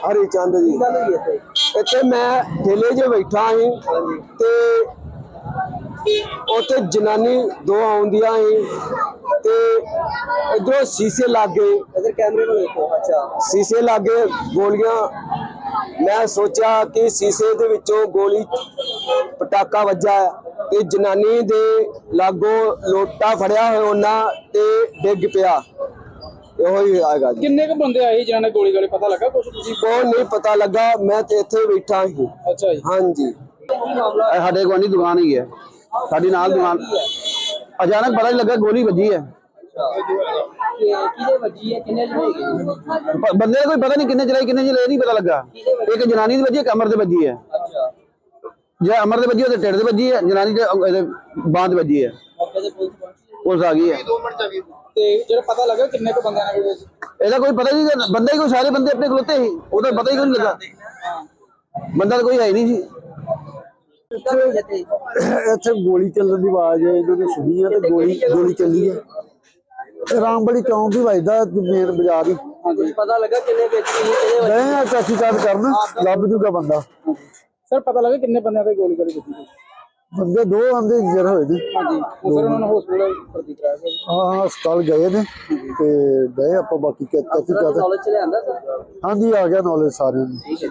ਹਰੀ ਚੰਦ ਜੀ। ਇੱਥੇ? ਮੈਂ ਠੇਲੇ 'ਚ ਬੈਠਾ ਸੀ ਤੇ ਉੱਥੇ ਜਨਾਨੀ ਦੋ ਆਉਂਦੀਆਂ ਸੀ ਤੇ ਇਧਰੋਂ ਸ਼ੀਸ਼ੇ ਲੱਗ ਇਧਰ ਕੈਮਰੇ ਨੂੰ ਦੇਖੋ ਅੱਛਾ। ਸ਼ੀਸ਼ੇ ਲੱਗੇ ਗੋਲੀਆਂ। ਮੈਂ ਸੋਚਿਆ ਕਿ ਸ਼ੀਸ਼ੇ ਦੇ ਵਿੱਚੋਂ ਗੋਲੀ ਪਟਾਕਾ ਵੱਜਾ ਤੇ ਜਨਾਨੀ ਦੇ ਲਾਗੋਂ ਲੋਟਾ ਫੜਿਆ ਹੋਇਆ ਉਹਨਾਂ ਤੇ ਡਿੱਗ ਪਿਆ। ਇਹੋ ਹੀ ਆਏਗਾ ਜੀ ਕਿੰਨੇ ਕੁ ਬੰਦੇ ਆਏ ਜਿਨ੍ਹਾਂ ਨੇ ਗੋਲੀ ਗਾਲੀ ਪਤਾ ਲੱਗਾ ਕੁਝ ਤੁਸੀਂ ਕੋਈ ਨਹੀਂ ਪਤਾ ਲੱਗਾ ਮੈਂ ਤੇ ਇੱਥੇ ਬੈਠਾ ਸੀ। ਅੱਛਾ ਜੀ। ਹਾਂਜੀ। ਕੀ ਮਾਮਲਾ ਇਹ ਸਾਡੇ ਗੁਆਂਢੀ ਦੁਕਾਨ ਹੀ ਹੈ। ਸਾਡੀ ਨਾਲ ਦੁਕਾਨ ਅਚਾਨਕ ਪਤਾ ਨਹੀਂ ਲੱਗਾ ਗੋਲੀ ਵੱਜੀ ਹੈ। ਕਿ ਕਿਹਦੇ ਵੱਜੀ ਹੈ ਕਿੰਨੇ ਜਣੇ ਹੈਗੇ ਪ- ਬੰਦੇ ਦਾ ਕੋਈ ਪਤਾ ਨਹੀਂ ਕਿੰਨੇ ਚਲਾਈ ਕਿੰਨੇ ਚਲਾਈ ਇਹ ਨਹੀਂ ਪਤਾ ਲੱਗਾ। ਇੱਕ ਜਨਾਨੀ ਦੀ ਵੱਜੀ ਇੱਕ ਅਮਰ ਦੇ ਵੱਜੀ ਹੈ। ਅੱਛਾ ਜੇ ਅਮਰ ਦੇ ਵੱਜੀ ਉਹਦੇ ਢਿੱਡ ਦੇ ਵੱਜੀ ਹੈ ਜਨਾਨੀ ਦੇ ਅ- ਇਹਦੇ ਬਾਂਹ ਦੇ ਵੱਜੀ ਹੈ ਮੌਕੇ ਤੇ ਪੁਲਿਸ ਪਹੁੰਚੀ ਹੈ। ਪੁਲਿਸ ਆ ਗਈ ਹੈ। ਤੇ ਜਿਹੜਾ ਪਤਾ ਲੱਗਾ ਕਿੰਨੇ ਕੁ ਬੰਦਿਆਂ ਨੇ ਗੋਲੀ ਇਹਦਾ ਕੋਈ ਪਤਾ ਨਹੀਂ ਬੰਦੇ ਹੀ ਕੋਈ ਸਾਰੇ ਬੰਦੇ ਆਪਣੇ ਖਲੋਤੇ ਸੀ ਉਹਦਾ ਪਤਾ ਹੀ ਕੋਈ ਨਹੀਂ ਲੱਗਾ। ਬੰਦਾ ਤਾਂ ਕੋਈ ਹੈ ਨਹੀਂ ਸੀ। ਇੱਥੇ ਗੋਲੀ ਚੱਲਣ ਦੀ ਆਵਾਜ਼ ਇਹਨਾਂ ਨੇ ਸੁਣੀ ਹੈ ਤੇ ਗੋਲੀ ਗੋਲੀ ਚੱਲੀ ਹੈ। ਇਹ ਰਾਮਬੜੀ ਚੌਂਕ ਵੀ ਵੱਜਦਾ ਮੇਨ ਬਾਜ਼ਾਰ ਹੀ। ਪਤਾ ਲੱਗਾ ਕਿੰਨੇ ਵਿਅਕਤੀ ਕਿਹਦੇ ਵੱਜੀ ਗਏ ਆ ਤਹਿਕੀਕਾਤ ਕਰਨ ਲੱਭ ਜੂਗਾ ਬੰਦਾ। ਸਰ ਪਤਾ ਲੱਗਾ ਕਿੰਨੇ ਬੰਦਿਆਂ ਤੇ ਗੋਲੀ ਗਾਲੀ ਕੀਤੀ ਬੰਦੇ ਦੋ ਆਂਦੇ ਜਰ ਹੋਏ ਨੇ ਹਾਂਜੀ ਉਹ ਉਹਨਾਂ ਨੂੰ ਹਸਪੀਟਲ ਭਰਤੀ ਕਰਾਇਆ ਗਿਆ ਜੀ। ਹਾਂ ਹਾਂ ਹਸਪਤਾਲ ਗਏ ਨੇ ਤੇ ਗਏ ਆਪਾਂ ਬਾਕੀ ਨੌਲੇਜ ਚ ਲਿਆਂਦਾ ਸਰ? ਹਾਂਜੀ ਆ ਗਿਆ ਨੌਲੇਜ ਸਾਰਿਆਂ ਨੂੰ। ਠੀਕ ਹੈ।